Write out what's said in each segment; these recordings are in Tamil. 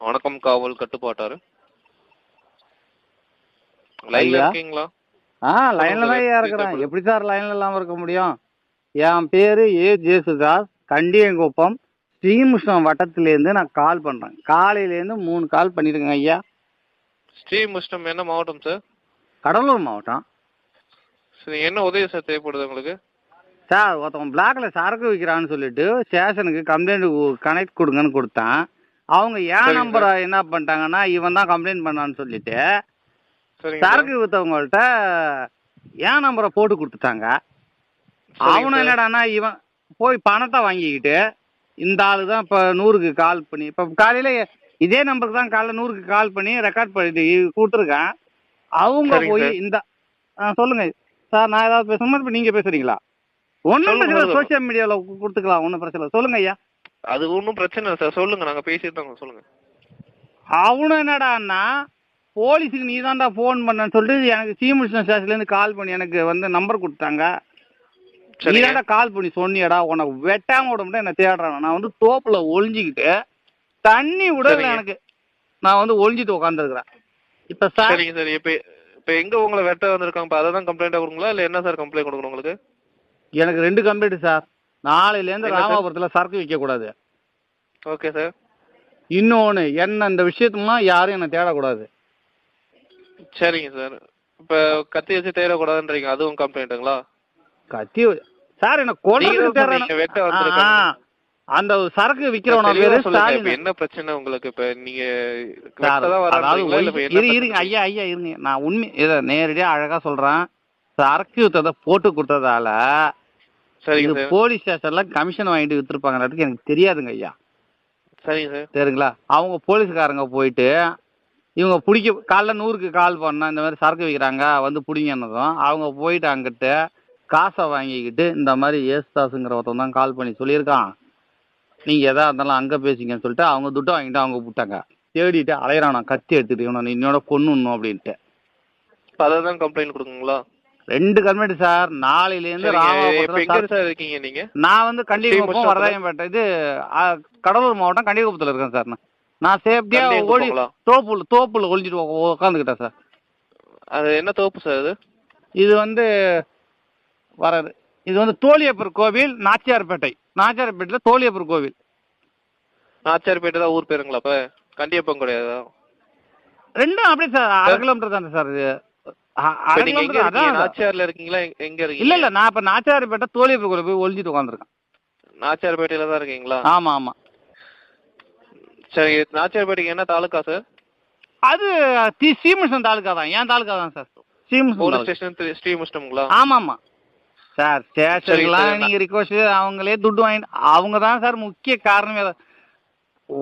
வணக்கம் காவல் கட்டுப்பாட்டாரு. லைன்ல. இருக்கீங்களா? ஆ லைன்ல தான் இருக்கிறேன். எப்படி சார் லைன்ல இல்லாம இருக்க முடியும்? என் பேரு ஏ. ஜேசுதாஸ். கண்டியங்குப்பம். ஸ்ரீமுஷ்ணம் வட்டத்திலேருந்து நான் கால் பண்றேன். காலையிலேருந்து மூணு கால் பண்ணிருக்கேங்க ஐயா. ஸ்ரீமுஷ்டம் என்ன மாவட்டம் சார் கடலூர் மாவட்டம். சரி என்ன உதவி சார் தேவைப்படுது உங்களுக்கு சார் ஒருத்தவன் பிளாக்ல சரக்கு விற்கிறான்னு சொல்லிட்டு ஸ்டேஷனுக்கு கம்ப்ளைண்ட் கனெக்ட் கொடுங்கன்னு கொடுத்தேன் அவங்க சரிங்க நம்பரை என்ன பண்ணிட்டாங்கன்னா இவன் தான் கம்ப்ளைண்ட் பண்ணான்னு சொல்லிட்டு. சரக்கு வித்தவங்கள்ட்ட என் நம்பரை போட்டு கொடுத்துட்டாங்க அவனும் சார். என்னடான்னா இவன் போய் பணத்தை வாங்கிக்கிட்டு இந்த ஆளு தான் இப்போ நூறுக்கு கால் பண்ணி இப்போ காலையில இதே நம்பருக்கு தான் காலைல நூறுக்கு கால் பண்ணி ரெக்கார்ட் பண்ணி கொடுத்துருக்கேன் அவங்க போய். இந்த ஆ சொல்லுங்க சார் நான் ஏதாவது பேசணுமா இப்போ நீங்க பேசுறீங்களா? ஒன்றும் பிரச்சனை. சோசியல் மீடியாவில் கொடுத்துக்கலாம் ஒன்றும் பிரச்சனை இல்லை. சொல்லுங்க ஐயா. அது ஒன்றும் பிரச்சனை இல்லை சார். சொல்லுங்க நாங்க பேசிட்டு சொல்லுங்க. அவனும் என்னடான்னா போலீஸுக்கு நீ தான்டா ஃபோன் பண்ணன்னு சொல்லிட்டு எனக்கு சீமுஷ்ணன் ஸ்டேஷன்லேருந்து கால் பண்ணி எனக்கு வந்து நம்பர் கொடுத்தாங்க நீ தான்டா கால் பண்ணி சொன்னியடா உனக்கு வெட்டாம விட முடியும் என்ன தேடுறேன் நான் வந்து தோப்புல ஒளிஞ்சிக்கிட்டு தண்ணி சரிங்க. எனக்கு. நான் வந்து ஒளிஞ்சிட்டு உட்காந்துருக்கிறேன் இப்ப சார் சரிங்க சார். இப்ப இப்ப எங்க உங்களை வெட்ட வந்திருக்காங்க? இப்ப அதை தான் கம்ப்ளைண்டா கொடுங்களா இல்ல என்ன சார் கம்ப்ளைண்ட் கொடுக்கணும் உங்களுக்கு? எனக்கு ரெண்டு கம்ப்ளைண்ட் சார் நாளையில இருந்து என்ன சார்? ராமாபுரத்துல சரக்கு விற்க கூடாது ஓகே சார் இன்னொன்னு என்ன இந்த விஷயத்துலாம் யாரும் என்ன தேடக்கூடாது. சரிங்க சார் இப்ப கத்தி வச்சு தேடக்கூடாதுன்றீங்க அதுவும் கம்ப்ளைண்ட்டுங்களா கத்தி சார் என்ன. சொன்னீங்க, வெட்ட. அந்த சரக்கு விக்கிறவன என்ன பிரச்சனை உங்களுக்கு? இப்ப நீங்க இருங்க? ஐயா ஐயா இருங்க. நான் உண்மை இதை நேரடியா அழகா சொல்றேன். சரக்கு வித்ததை போட்டு கொடுத்ததால இது சார். போலீஸ் ஸ்டேஷன்ல கமிஷன் வாங்கிட்டு வித்துருப்பாங்கன்றதுக்கு எனக்கு தெரியாதுங்க ஐயா. சரிங்க சார். சரிங்களா அவங்க போலீஸ்காரங்க போயிட்டு இவங்க பிடிக்க காலைல நூறுக்கு கால் பண்ணா இந்த மாதிரி சரக்கு விற்கிறாங்க வந்து பிடிங்கன்னதும் அவங்க போயிட்டு அங்கிட்டு காசை வாங்கிக்கிட்டு இந்த மாதிரி ஏசுதாஸுங்கிற ஒருத்தன் தான் கால் பண்ணி சொல்லியிருக்கான். நீங்க எதா இருந்தாலும் அங்க பேசிங்கன்னு சொல்லிட்டு அவங்க துட்டை வாங்கிட்டு அவங்க விட்டாங்க தேடிட்டு அலையிறான் நான் கத்தி எடுத்துட்டு இவனை இன்னோட கொன்னுணும் அப்படின்ட்டு. இப்ப அதான் கம்ப்ளைண்ட் கொடுக்குங்களா? ரெண்டு கல்மெண்ட் சார். நாளையில இருந்து சரிங்க. இப்ப ராமாபுரத்துல எங்க சரக்கு- சார் இருக்கீங்க நீங்க? நான் வந்து ஸ்ரீமுஷ்ணத்துல? வரதாயம்பேட்டை இது கடலூர் மாவட்டம் கண்டிகுப்பத்தில் இருக்கேன் சார் நான். நான் சேஃப்டியா ஓடி? தோப்புல தோப்புல ஒளிஞ்சிட்டு உட்காந்துக்கிட்டேன் சார். அது என்ன தோப்பு சார் அது? இது வந்து வராது. இது வந்து தோழியப்பர் கோவில் நாச்சியார்பேட்டை. நாச்சியார்பேட்டையில் தோழியப்பர் கோவில். நாச்சாரிப்பேட்டை தான் ஊர் பேருங்களா அப்ப? கண்டியப்பம் கிடையாதா. ரெண்டும் அப்படியே சார் அரை கிலோமீட்டர் தானே சார் இது. அரை கிலோமீட்டர் அதான். நாச்சியார்ல இருக்கீங்களா? எங்க- இருக்கீங்க? இல்ல இல்ல நான் இப்ப நாச்சியார்பேட்டை தோழியப்பர் கோவில் போய் ஒளிஞ்சிட்டு உட்காந்துருக்கேன் நாச்சியார்பேட்டையில தான் இருக்கீங்களா? ஆமா ஆமா. சரி நாச்சியார்பேட்டைக்கு என்ன தாலுக்கா சார்? அது சீமுஷன் தாலுக்கா தான். ஏன் தாலுக்கா தான் சார். சீமுஷன் போலீஸ். ஸ்டேஷன் ஸ்ரீமுஷ்டம்ங்களா ஆமா ஆமா. சார் ஸ்டேஷனுக்குலாம் சரி, நீங்க ரிக்வஸ்ட் அவங்களே துட்டு வாங்கி அவங்க தான் சார் முக்கிய காரணமே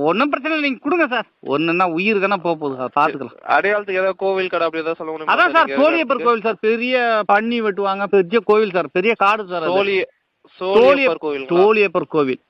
ஒன்றும் பிரச்சனை இல்லை நீங்க கொடுங்க சார். ஒண்ணுன்னா உயிர் தானே போக போகுது சார் பாத்துக்கலாம் அடையாளத்துக்கு ஏதாவது கோவில் கடை அப்படி ஏதாவது சொல்ல முடியுமா? அதான் சார் சோழியப்பர் கோவில் சார் பெரிய பண்ணி வெட்டுவாங்க பெரிய கோவில் சார் பெரிய காடு சார் சோழிய- சோழியப்பர் கோவில் சோழியப்பர் கோவில்.